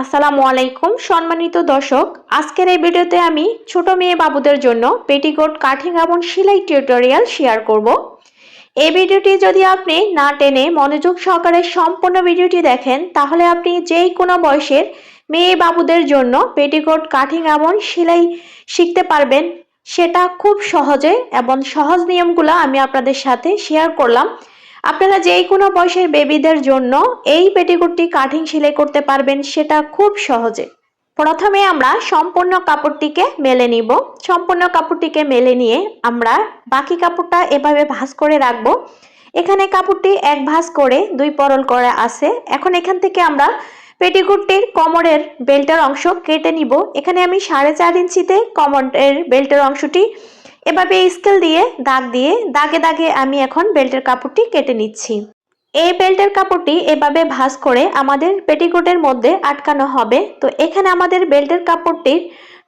আসসালামু আলাইকুম, সম্মানিত দর্শক। আজকের এই ভিডিওতে আমি ছোট মেয়ে বাবুদের জন্য পেটিকোট কাঠিং এবং সেলাই টিউটোরিয়াল শেয়ার করব। এই ভিডিওটি যদি আপনি না টেনে মনোযোগ সহকারে সম্পূর্ণ ভিডিওটি দেখেন, তাহলে আপনি যেই কোনো বয়সের মেয়ে বাবুদের জন্য পেটিকোট কাঠিং এবং সেলাই শিখতে পারবেন। সেটা খুব সহজে এবং সহজ নিয়মগুলো আমি আপনাদের সাথে শেয়ার করলাম। আপনারা যেই কোনো বয়সের বেবিদের জন্য এই পেটিকোটটি কাটিং সেলাই করতে পারবেন, সেটা খুব সহজে। প্রথমে আমরা সম্পূর্ণ কাপড়টিকে মেলে নিব। সম্পূর্ণ কাপড়টিকে মেলে নিয়ে আমরা বাকি কাপড়টা এভাবে ভাঁজ করে রাখব। এখানে কাপড়টি এক ভাঁজ করে দুই পরল করে আছে। এখন এখান থেকে আমরা পেটিকুটটির কমরের বেল্টের অংশ কেটে নিব। এখানে আমি সাড়ে চার ইঞ্চিতে কমরের বেল্টের অংশটি এভাবে স্কেল দিয়ে, দাগ দিয়ে, দাগে দাগে আমি এখন বেল্টের কাপড়টি কেটে নিচ্ছি। এই বেল্টের কাপড়টি এভাবে ভাঁজ করে আমাদের পেটিকোটের মধ্যে আটকানো হবে। তো এখানে আমাদের বেল্টের কাপড়টির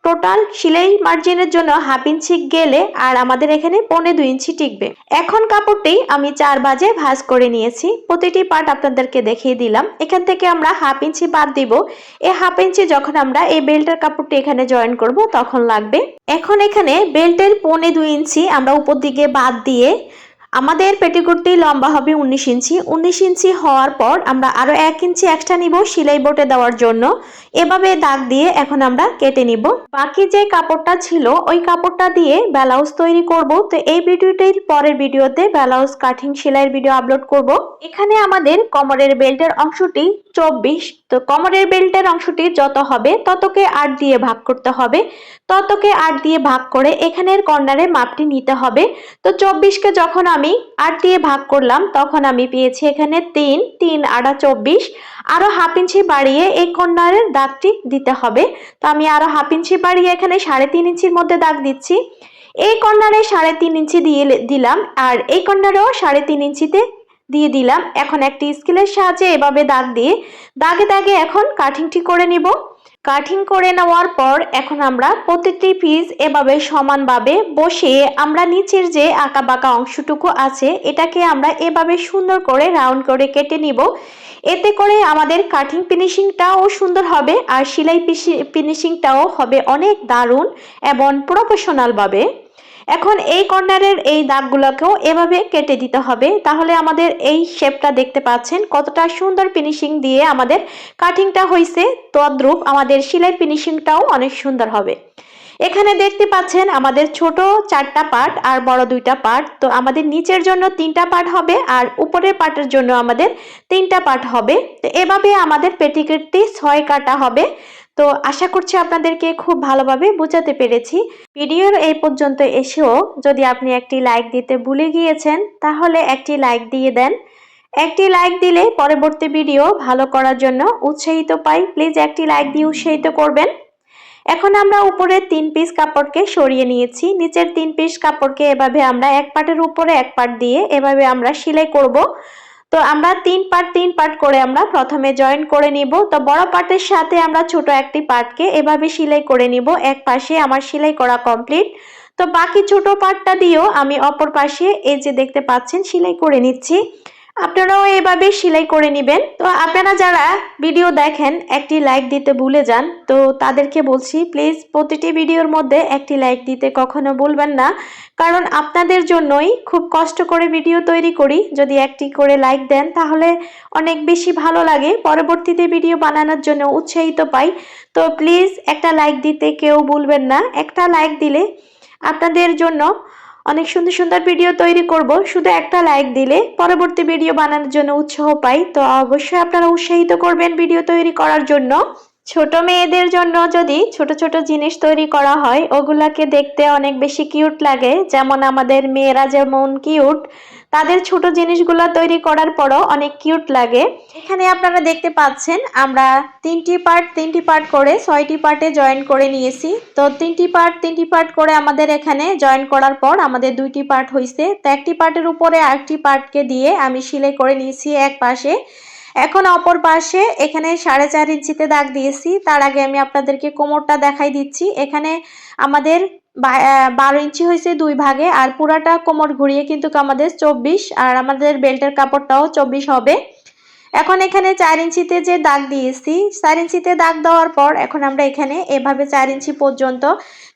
টোটাল সিলাই মার্জিনের জন্য হাফ ইঞ্চি গেলে আর আমাদের এখানে পনে দুই ইঞ্চি টিকবে। এখন কাপড়টি আমি চার বাজে ভাঁজ করে নিয়েছি। প্রতিটি পার্ট আপনাদেরকে দেখিয়ে দিলাম। এখান থেকে আমরা হাফ ইঞ্চি বাদ দিব। এই হাফ ইঞ্চি যখন আমরা এই বেল্টের কাপড়টি এখানে জয়েন করব, তখন লাগবে। এখন এখানে বেল্টের পনে দুই ইঞ্চি আমরা উপর দিকে বাদ দিয়ে আমাদের পেটিকোটটি লম্বা হবে উনিশ ইঞ্চি। উনিশ ইঞ্চি হওয়ার পর আমরা আরও এক ইঞ্চি এক্সট্রা নিব সেলাই বোটে দেওয়ার জন্য। এভাবে দাগ দিয়ে এখন আমরা কেটে নিব। বাকি যে কাপড়টা ছিল, ওই কাপড়টা দিয়ে ব্লাউজ তৈরি করব। তো এই ভিডিওটির পরের ভিডিওতে ব্লাউজ কাটিং সেলাইয়ের ভিডিও আপলোড করব। এখানে আমাদের কমরের বেল্টের অংশটি চব্বিশ, তো কমরের বেল্টের অংশটি যত হবে, ততকে আট দিয়ে ভাগ করতে হবে। ততকে আট দিয়ে ভাগ করে এখানের কর্নারে মাপটি নিতে হবে। তো চব্বিশকে যখন আমি আট দিয়ে ভাগ করলাম, তখন আমি পেয়েছি এখানে তিন তিন আড়া চব্বিশ। আরও হাফ ইঞ্চি বাড়িয়ে এই কর্নারের দাগটি দিতে হবে। তো আমি আরও হাফ ইঞ্চি বাড়িয়ে এখানে সাড়ে তিন ইঞ্চির মধ্যে দাগ দিচ্ছি। এই কর্নারে সাড়ে তিন ইঞ্চি দিয়ে দিলাম, আর এই কর্নারেও সাড়ে তিন ইঞ্চিতে দিয়ে দিলাম। এখন একটি স্কেলের সাহায্যে এভাবে দাগ দিয়ে দাগে দাগে এখন কাটিংটি করে নিব। কাটিং করে নেওয়ার পর এখন আমরা প্রতিটি পিস এভাবে সমানভাবে বসিয়ে আমরা নিচের যে আঁকা বাঁকা অংশটুকু আছে, এটাকে আমরা এভাবে সুন্দর করে রাউন্ড করে কেটে নিব। এতে করে আমাদের কাটিং ফিনিশিংটাও সুন্দর হবে আর সেলাই ফিনিশিংটাও হবে অনেক দারুণ এবং প্রফেশনালভাবে এখন এই কর্নারের এই দাগগুলোকেও এভাবে কেটে দিতে হবে। তাহলে আমাদের এই শেপটা দেখতে পাচ্ছেন, কতটা সুন্দর ফিনিশিং দিয়ে আমাদের কাটিংটা হয়েছে তদ্রূপ আমাদের সেলাই ফিনিশিংটাও অনেক সুন্দর হবে। এখানে দেখতে পাচ্ছেন আমাদের ছোট চারটা পার্ট আর বড় দুইটা পার্ট তো আমাদের নিচের জন্য তিনটা পার্ট হবে আর উপরের পার্টের জন্য আমাদের তিনটা পার্ট হবে। তো এভাবে আমাদের পেটিকেটটি ছয় কাটা হবে। তো আশা করছি আপনাদেরকে খুব ভালোভাবে বোঝাতে পেরেছি। ভিডিওর এই পর্যন্ত এসেও যদি আপনি একটি লাইক দিতে ভুলে গিয়েছেন, তাহলে একটি লাইক দিয়ে দেন। একটি লাইক দিলে পরবর্তী ভিডিও ভালো করার জন্য উৎসাহিত পাই। প্লিজ একটি লাইক দিয়ে উৎসাহিত করবেন। এখন আমরা উপরের তিন পিস কাপড়কে সরিয়ে নিয়েছি। নিচের তিন পিস কাপড়কে এভাবে আমরা এক পাটের উপরে এক পাট দিয়ে এভাবে আমরা সেলাই করব। তো আমরা তিন পার্ট তিন পার্ট করে আমরা প্রথমে জয়েন করে নিব। তো বড় পার্টের সাথে আমরা ছোট একটি পার্টকে এভাবে সেলাই করে নিব। এক পাশে আমার সেলাই করা কমপ্লিট তো বাকি ছোট পার্টটা দিয়েও আমি অপর পাশে এই যে দেখতে পাচ্ছেন, সেলাই করে নিচ্ছি। আপনারাও এভাবে সেলাই করে নেবেন। তো আপনারা যারা ভিডিও দেখেন, একটি লাইক দিতে ভুলে যান, তো তাদেরকে বলছি প্লিজ প্রতিটি ভিডিওর মধ্যে একটি লাইক দিতে কখনো ভুলবেন না। কারণ আপনাদের জন্যই খুব কষ্ট করে ভিডিও তৈরি করি। যদি একটি করে লাইক দেন, তাহলে অনেক বেশি ভালো লাগে। পরবর্তীতে ভিডিও বানানোর জন্য উৎসাহিত পাই। তো প্লিজ একটা লাইক দিতে কেউ ভুলবেন না। একটা লাইক দিলে আপনাদের জন্য অনেক সুন্দর সুন্দর ভিডিও তৈরি করব। শুধু একটা লাইক দিলে পরবর্তী ভিডিও বানানোর জন্য উৎসাহ পাই। তো অবশ্যই আপনারা উৎসাহিত করবেন ভিডিও তৈরি করার জন্য। ছোট মেয়েদের জন্য যদি ছোট ছোট জিনিস তৈরি করা হয়, ওগুলাকে দেখতে অনেক বেশি কিউট লাগে। যেমন আমাদের মেয়েরা যেমন কিউট তাদের ছোট জিনিসগুলো তৈরি করার পরও অনেক কিউট লাগে। এখানে আপনারা দেখতে পাচ্ছেন, আমরা তিনটি পার্ট তিনটি পার্ট করে ছয়টি পার্টে জয়েন করে নিয়েছি। তো তিনটি পার্ট তিনটি পার্ট করে আমাদের এখানে জয়েন করার পর আমাদের দুইটি পার্ট হয়েছে তো একটি পার্টের উপরে আরেকটি পার্টকে দিয়ে আমি সিলাই করে নিয়েছি এক পাশে। এখন অপর পাশে এখানে সাড়ে চার ইঞ্চিতে দাগ দিয়েছি। তার আগে আমি আপনাদেরকে কোমরটা দেখাই দিচ্ছি। এখানে আমাদের বারো ইঞ্চি হয়েছে দুই ভাগে, আর পুরাটা কোমর ঘুরিয়ে কিন্তু আমাদের চব্বিশ, আর আমাদের বেল্টের কাপড়টাও চব্বিশ হবে। এখন এখানে চার ইঞ্চিতে যে দাগ দিয়েছি, চার ইঞ্চিতে দাগ দেওয়ার পর এখন আমরা এখানে এভাবে চার ইঞ্চি পর্যন্ত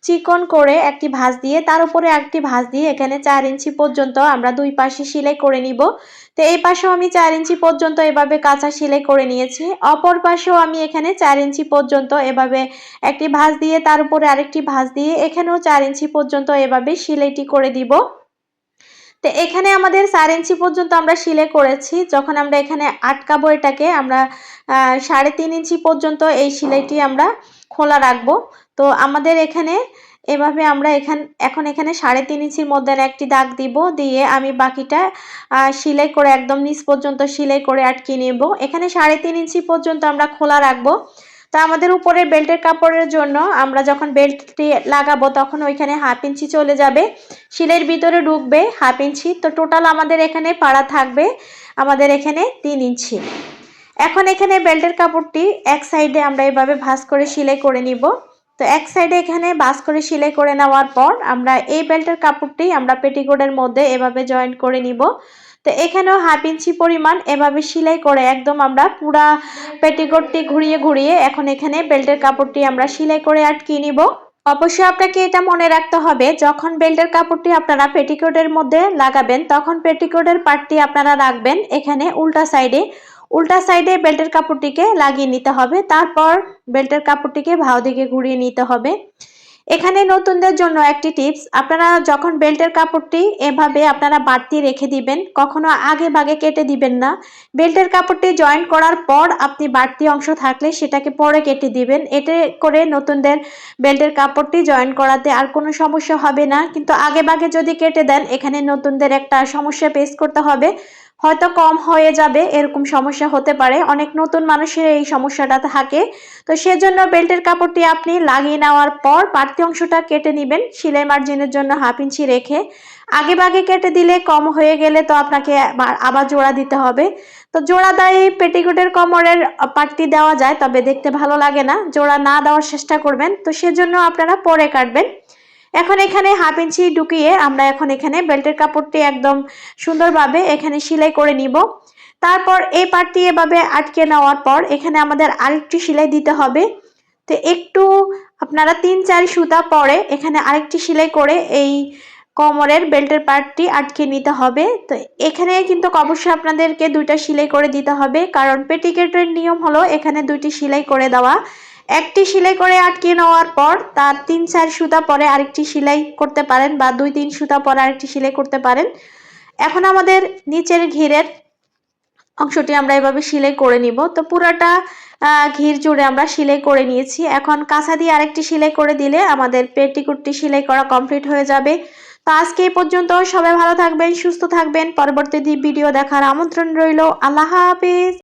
চিকন করে একটি ভাঁজ দিয়ে, তার উপরে একটি ভাঁজ দিয়ে এখানে চার ইঞ্চি পর্যন্ত আমরা দুই পাশে সেলাই করে নিব। তো এই পাশেও আমি চার ইঞ্চি পর্যন্ত এভাবে কাঁচা সেলাই করে নিয়েছি। অপর পাশেও আমি এখানে চার ইঞ্চি পর্যন্ত এভাবে একটি ভাঁজ দিয়ে, তার উপরে আরেকটি ভাঁজ দিয়ে এখানেও চার ইঞ্চি পর্যন্ত এভাবে সেলাইটি করে দিব। তো এখানে আমাদের চার ইঞ্চি পর্যন্ত আমরা সিলে করেছি। যখন আমরা এখানে আটকাবো এটাকে, আমরা সাড়ে তিন ইঞ্চি পর্যন্ত এই সিলাইটি আমরা খোলা রাখব। তো আমাদের এখানে এভাবে আমরা এখান, এখন এখানে সাড়ে তিন ইঞ্চির মধ্যে একটি দাগ দিব দিয়ে আমি বাকিটা সিলাই করে একদম নিচ পর্যন্ত সিলাই করে আটকে নেব। এখানে সাড়ে তিন ইঞ্চি পর্যন্ত আমরা খোলা রাখব। তো আমাদের উপরে বেল্টের কাপড়ের জন্য আমরা যখন বেল্টটি লাগাবো তখন ওইখানে হাফ ইঞ্চি চলে যাবে, শিলের ভিতরে ঢুকবে হাফ ইঞ্চি। তো টোটাল আমাদের এখানে পাড়া থাকবে আমাদের এখানে তিন ইঞ্চি। এখন এখানে বেল্টের কাপড়টি এক সাইডে আমরা এভাবে ভাঁজ করে সেলাই করে নিব। তো এক সাইডে এখানে বাস করে সেলাই করে নেওয়ার পর আমরা এই বেল্টের কাপড়টি আমরা পেটিকোটের মধ্যে এভাবে জয়েন্ট করে নিব। তো এখানেও হাফ ইঞ্চি পরিমাণ এভাবে সেলাই করে একদম আমরা পুরা পেটিকোটটি ঘুরিয়ে ঘুরিয়ে এখন এখানে বেল্টের কাপড়টি আমরা সেলাই করে আটকিয়ে নিব। অবশ্যই আপনাকে এটা মনে রাখতে হবে, যখন বেল্টের কাপড়টি আপনারা পেটিকোটের মধ্যে লাগাবেন, তখন পেটিকোটের পার্টটি আপনারা রাখবেন এখানে উল্টা সাইডে। উল্টা সাইডে বেল্টের কাপড়টিকে লাগিয়ে নিতে হবে, তারপর বেল্টের কাপড়টিকে ভাও দিকে ঘুরিয়ে নিতে হবে। এখানে নতুনদের জন্য একটি টিপস, আপনারা যখন বেল্টের কাপড়টি এভাবে আপনারা বাড়তি রেখে দিবেন, কখনো আগে ভাগে কেটে দিবেন না। বেল্টের কাপড়টি জয়েন করার পর আপনি বাড়তি অংশ থাকলে সেটাকে পরে কেটে দিবেন। এতে করে নতুনদের বেল্টের কাপড়টি জয়েন করাতে আর কোনো সমস্যা হবে না। কিন্তু আগে ভাগে যদি কেটে দেন, এখানে নতুনদের একটা সমস্যা ফেস করতে হবে। হয়তো কম হয়ে যাবে, এরকম সমস্যা হতে পারে। অনেক নতুন মানুষের এই সমস্যাটা থাকে। তো সেজন্য বেল্টের কাপড়টি আপনি লাগিয়ে নেওয়ার পর বাড়তি অংশটা কেটে নেবেন, সেলাই মার্জিনের জন্য হাফ ইঞ্চি রেখে। আগে বাগে কেটে দিলে কম হয়ে গেলে তো আপনাকে আবার জোড়া দিতে হবে। তো জোড়া দেয় পেটিকোটের কমরের পাটটি দেওয়া যায়, তবে দেখতে ভালো লাগে না। জোড়া না দেওয়ার চেষ্টা করবেন। তো সেজন্য আপনারা পরে কাটবেন। এখন এখানে হাফ ইঞ্চি ঢুকিয়ে আমরা এখন এখানে বেল্টের কাপড়টি একদম সুন্দরভাবে এখানে সেলাই করে নিব। তারপর এই পার্টটি এভাবে আটকে নেওয়ার পর এখানে আমাদের আরেকটি সেলাই দিতে হবে। তো একটু আপনারা তিন চার সুতা পরে এখানে আরেকটি সেলাই করে এই কোমরের বেল্টের পার্টটি আটকে নিতে হবে। তো এখানে কিন্তু অবশ্যই আপনাদেরকে দুইটা সেলাই করে দিতে হবে। কারণ পেটিকেটের নিয়ম হলো এখানে দুইটি সেলাই করে দেওয়া। একটি সেলাই করে আটকে নেওয়ার পর তার তিন চার সুতা পরে আরেকটি সেলাই করতে পারেন বা দুই তিন সুতা পরে আরেকটি সেলাই করতে পারেন। এখন আমাদের নিচের ঘিরের অংশটি আমরা এভাবে সেলাই করে নিব। তো পুরাটা ঘির জুড়ে আমরা সেলাই করে নিয়েছি। এখন কাঁচা দিয়ে আরেকটি সেলাই করে দিলে আমাদের পেটিকুটটি সেলাই করা কমপ্লিট হয়ে যাবে। তো আজকে এই পর্যন্ত সবাই ভালো থাকবেন, সুস্থ থাকবেন। পরবর্তী ভিডিও দেখার আমন্ত্রণ রইল। আল্লাহ হাফিজ।